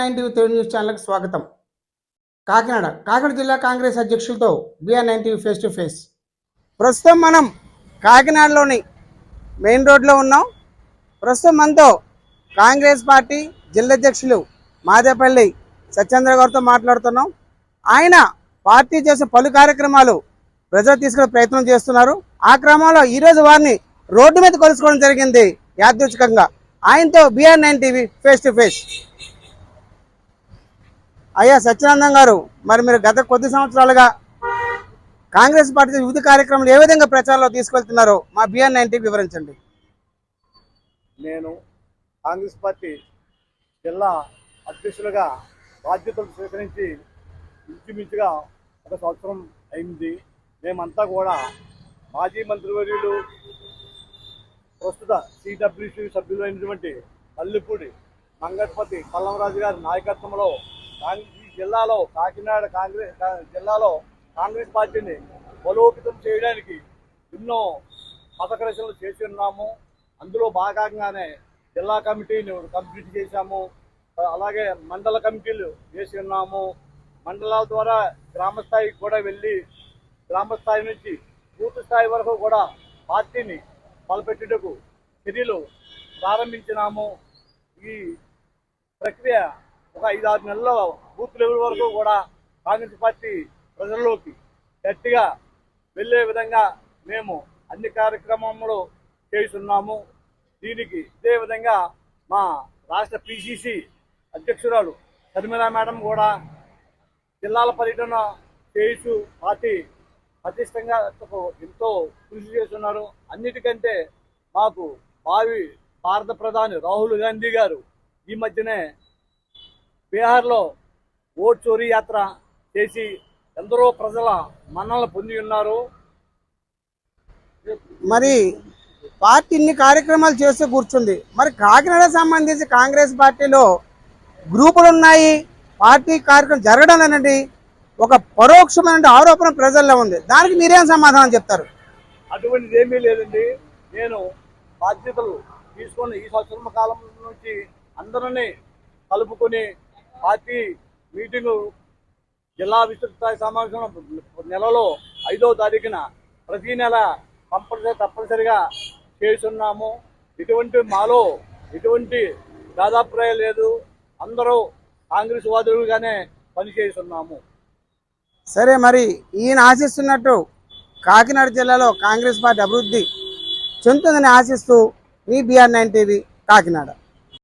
Nine TV Telugu news ఛానల్కి స్వాగతం. కాకినాడ కాకినాడ జిల్లా Congress అధ్యక్షులతో BR nine TV face to face ప్రస్తుతం మనం కాకినాడలోని మెయిన్ రోడ్లో ఉన్నాం. ప్రస్తుతం మనతో కాంగ్రెస్ పార్టీ జిల్లా అధ్యక్షులు మాదేపల్లి సత్యేంద్ర గారితో మాట్లాడుతున్నాం. ఆయన పార్టీ చేసే పలు కార్యక్రమాలు ప్రజలు తీసుకునే ప్రయత్నం చేస్తున్నారు. ఆ క్రమంలో ఈరోజు వారిని రోడ్డు మీద కలుసుకోవడం జరిగింది యాదృచ్ఛికంగా. ఆయనతో BR nine TV face to face అయ్యా సత్యానందం గారు మరి మీరు గత కొద్ది సంవత్సరాలుగా కాంగ్రెస్ పార్టీ వివిధ కార్యక్రమాలు ఏ విధంగా ప్రచారంలో తీసుకెళ్తున్నారో మా బిఆర్ నైన్ వివరించండి. నేను కాంగ్రెస్ పార్టీ జిల్లా అధ్యక్షులుగా బాధ్యతలు స్వీకరించి ఇంచుమించుగా ఒక సంవత్సరం అయింది. మేమంతా కూడా మాజీ మంత్రివర్యులు ప్రస్తుత సిడబ్ల్యూసీ సభ్యులైనటువంటి అయినటువంటి మల్లిపూడి మంగళపతి కల్లంరాజు గారి నాయకత్వంలో ఈ జిల్లాలో కాకినాడ కాంగ్రెస్ జిల్లాలో కాంగ్రెస్ పార్టీని బలోపేతం చేయడానికి ఎన్నో పథకరచనలు చేసి ఉన్నాము. అందులో భాగంగానే జిల్లా కమిటీని కంప్లీట్ చేశాము. అలాగే మండల కమిటీలు చేసి ఉన్నాము. మండలాల ద్వారా గ్రామ స్థాయికి కూడా వెళ్ళి గ్రామ స్థాయి నుంచి పూర్తి స్థాయి వరకు కూడా పార్టీని బలపెట్టుటకు చర్యలు ప్రారంభించినాము. ఈ ప్రక్రియ ఒక ఐదు ఆరు నెలల్లో బూత్ లెవెల్ వరకు కూడా కాంగ్రెస్ పార్టీ ప్రజల్లోకి గట్టిగా వెళ్ళే విధంగా మేము అన్ని కార్యక్రమములు చేస్తున్నాము. దీనికి ఇదే విధంగా మా రాష్ట్ర పిసిసి అధ్యక్షురాలు షర్మిలా మేడం కూడా జిల్లాల పర్యటన చేస్తూ పార్టీ పటిష్టంగా ఎంతో కృషి చేస్తున్నారు. అన్నిటికంటే మాకు భావి భారత ప్రధాని రాహుల్ గాంధీ గారు ఈ మధ్యనే బీహార్లో ఓట్ చోరీ యాత్ర చేసి ఎందరో ప్రజల మన్నలు పొంది ఉన్నారు. మరి పార్టీ ఇన్ని కార్యక్రమాలు చేస్తూ కూర్చుంది. మరి కాకినాడ సంబంధించి కాంగ్రెస్ పార్టీలో గ్రూపులు ఉన్నాయి. పార్టీ కార్యక్రమం జరగడం లేనండి ఒక పరోక్షమైన ఆరోపణ ప్రజల్లో ఉంది. దానికి మీరేం సమాధానం చెప్తారు? అటువంటిది ఏమీ లేదండి. నేను బాధ్యతలు తీసుకొని ఈ సంవత్సరం కాలం నుంచి అందరినీ కలుపుకొని పార్టీ మీటింగు జిల్లా విస్తృత స్థాయి సమావేశం నెలలో ఐదో తారీఖున ప్రతి నెల కంపల్సరీ తప్పనిసరిగా చేస్తున్నాము. ఎటువంటి మాలో ఎటువంటి దాదాప్రాయం లేదు. అందరూ కాంగ్రెస్ వాదులుగానే పనిచేస్తున్నాము. సరే మరి ఈయన ఆశిస్తున్నట్టు కాకినాడ జిల్లాలో కాంగ్రెస్ పార్టీ అభివృద్ధి చెందుతుందని ఆశిస్తూ మీ బీఆర్ నైన్ టీవీ కాకినాడ.